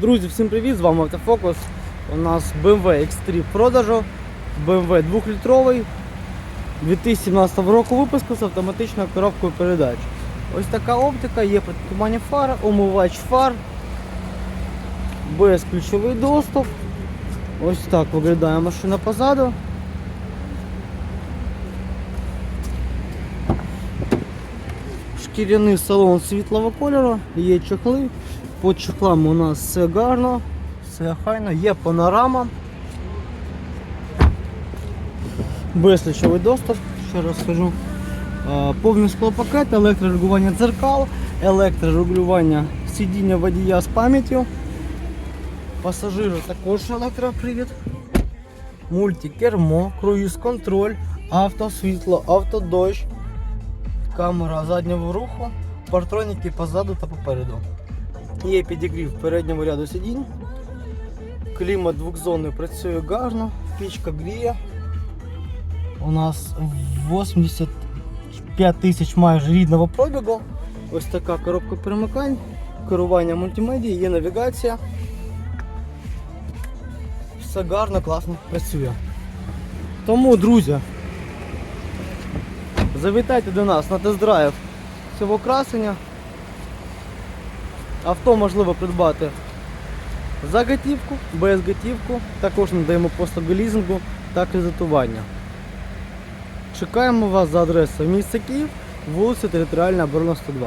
Друзі, всім привіт! З вами Автофокус. У нас BMW X3 в продажу. BMW 2-літровий 2017 року випуску з автоматичною коробкою передач. Ось така оптика, є притумання фар, омивач фар, безключовий доступ. Ось так виглядає машина позаду. Шкіряний салон світлого кольору, є чохли. По чохлам у нас все гарно, все хайно, є панорама. Безключовий доступ, ще раз скажу. Повний склопакет, електрорегулювання дзеркал, електрорегулювання сидіння водія з пам'яттю. Пасажиру також електропривід. Мультикермо, круїз контроль, автосвітло, автодощ, камера заднього руху, партроніки позаду та попереду. Є підігрів переднього ряду сидінь. Клімат двохзонний працює гарно, пічка гріє. У нас 85 тисяч майже рідного пробігу. Ось така коробка перемикань, керування мультимедії, є навігація. Все гарно, класно працює. Тому, друзі, завітайте до нас на тест-драйв цього красення. Авто можливо придбати за готівку, без готівку. Також надаємо послуги лізингу та кредитування. Чекаємо вас за адресою міста Київ, вулиця Територіальна оборона 102.